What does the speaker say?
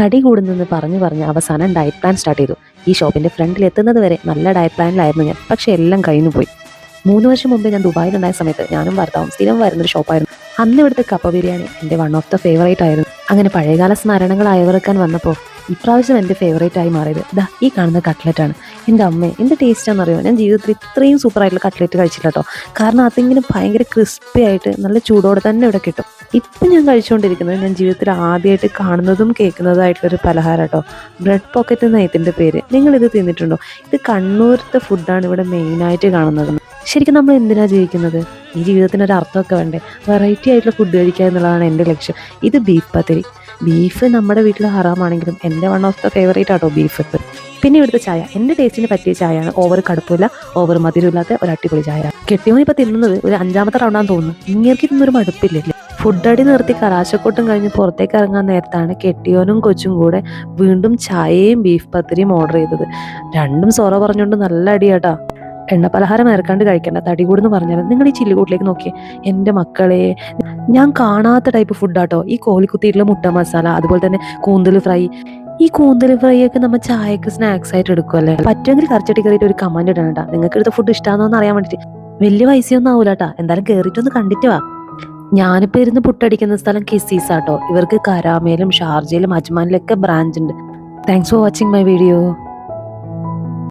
തടി കൂടുന്നെന്ന് പറഞ്ഞു പറഞ്ഞ് അവസാനം ഡയറ്റ് പ്ലാൻ സ്റ്റാർട്ട് ചെയ്തു. ഈ ഷോപ്പിന്റെ ഫ്രണ്ടിൽ എത്തുന്നത് വരെ നല്ല ഡയറ്റ് പ്ലാനിലായിരുന്നു ഞാൻ. പക്ഷെ എല്ലാം കഴിഞ്ഞു പോയി. മൂന്ന് വർഷം മുമ്പ് ഞാൻ ദുബായിലുണ്ടായ സമയത്ത് ഞാനും ഭർത്താവും സ്ഥിരം വരുന്നൊരു ഷോപ്പായിരുന്നു. അന്ന് ഇവിടുത്തെ കപ്പ ബിരിയാണി എന്റെ വൺ ഓഫ് ദ ഫേവറേറ്റ് ആയിരുന്നു. അങ്ങനെ പഴയകാല സ്മരണകൾ അയവിറക്കാൻ വന്നപ്പോൾ ഇപ്രാവശ്യം എന്റെ ഫേവറേറ്റ് ആയി മാറിയത് ദാ ഈ കാണുന്ന കട്ട്ലറ്റ് ആണ്. എന്റെ അമ്മേ എന്ത് ടേസ്റ്റാണെന്നറിയോ ഞാൻ ജീവിതത്തിൽ ഇത്രയും സൂപ്പർ ആയിട്ടുള്ള കട്ട്ലറ്റ് കഴിച്ചില്ല കേട്ടോ കാരണം അതിങ്ങനെ ഭയങ്കര ക്രിസ്പി ആയിട്ട് നല്ല ചൂടോടെ തന്നെ ഇവിടെ കിട്ടും. ഇപ്പം ഞാൻ കഴിച്ചുകൊണ്ടിരിക്കുന്നത് ഞാൻ ജീവിതത്തിൽ ആദ്യമായിട്ട് കാണുന്നതും കേൾക്കുന്നതായിട്ടുള്ളൊരു പലഹാരം കേട്ടോ ബ്രെഡ് പോക്കറ്റ് എന്ന ഇതിന്റെ പേര്. നിങ്ങൾ ഇത് തിന്നിട്ടുണ്ടോ? ഇത് കണ്ണൂരത്തെ ഫുഡാണ് ഇവിടെ മെയിനായിട്ട് കാണുന്നത്. ശരിക്കും നമ്മൾ എന്തിനാണ് ജീവിക്കുന്നത്? ഈ ജീവിതത്തിന് ഒരു അർത്ഥമൊക്കെ വേണ്ടേ? വെറൈറ്റി ആയിട്ടുള്ള ഫുഡ് കഴിക്കുക എന്നുള്ളതാണ് എന്റെ ലക്ഷ്യം. ഇത് ബീഫ് പത്തിരി. ബീഫ് നമ്മുടെ വീട്ടിൽ ഹറാമാണെങ്കിലും എന്റെ വൺ ഓഫ് ദ ഫേവറേറ്റ് ആട്ടോ ബീഫ് പിന്നെ ഇവിടുത്തെ ചായ. എന്റെ ടേസ്റ്റിന് പറ്റിയ ചായയാണ് ഓവർ കടുപ്പില്ല ഓവർ മധുരമില്ലാത്ത ഒരു അടിപൊളി ചായ. കെട്ടിയോ ഇപ്പം തിന്നുന്നത് ഒരു അഞ്ചാമത്തെ റൗണ്ടാന്ന് തോന്നുന്നു. ഇങ്ങേർക്ക് തിന്നൊരു മടുപ്പില്ലേ ഫുഡ് അടി നിർത്തി കലാശക്കൊട്ടും കഴിഞ്ഞ് പുറത്തേക്ക് ഇറങ്ങാൻ നേരത്താണ് കെട്ടിയോനും കൊച്ചും കൂടെ വീണ്ടും ചായയും ബീഫ് പത്തിരിയും ഓർഡർ ചെയ്തത്. രണ്ടും സോറ പറഞ്ഞുകൊണ്ട് നല്ല അടിയാട്ടാ. എണ്ണ പലഹാരം ഇറക്കാണ്ട് കഴിക്കേണ്ട തടി കൂടുന്ന് പറഞ്ഞാൽ നിങ്ങൾ ഈ ചില്ലുകൂട്ടിലേക്ക് നോക്കിയേ. എന്റെ മക്കളെ ഞാൻ കാണാത്ത ടൈപ്പ് ഫുഡാട്ടോ. ഈ കോലിക്കുത്തിയിട്ടുള്ള മുട്ട മസാല അതുപോലെ തന്നെ കൂന്തൽ ഫ്രൈ. ഈ കൂന്തൽ ഫ്രൈ ഒക്കെ നമ്മൾ ചായക്ക് സ്നാക്സ് ആയിട്ട് എടുക്കുമല്ലേ പറ്റുമെങ്കിൽ കറച്ചട്ടി കയറിയിട്ട് ഒരു കമന്റ് ഇടണം നിങ്ങൾക്ക് എടുത്ത ഫുഡ് ഇഷ്ടമാണെന്ന് അറിയാൻ വേണ്ടിയിട്ട് വലിയ പൈസയൊന്നും ആവൂല കേട്ടാ എന്തായാലും കയറിയിട്ടൊന്ന് കണ്ടിട്ട് വാ. ഞാനിപ്പോ ഇരുന്ന് പുട്ടടിക്കുന്ന സ്ഥലം കിസീസ് ആട്ടോ ഇവർക്ക് കരാമയിലും ഷാർജയിലും അജ്മാനിലൊക്കെ ബ്രാഞ്ച് ഉണ്ട്. Thanks for watching my video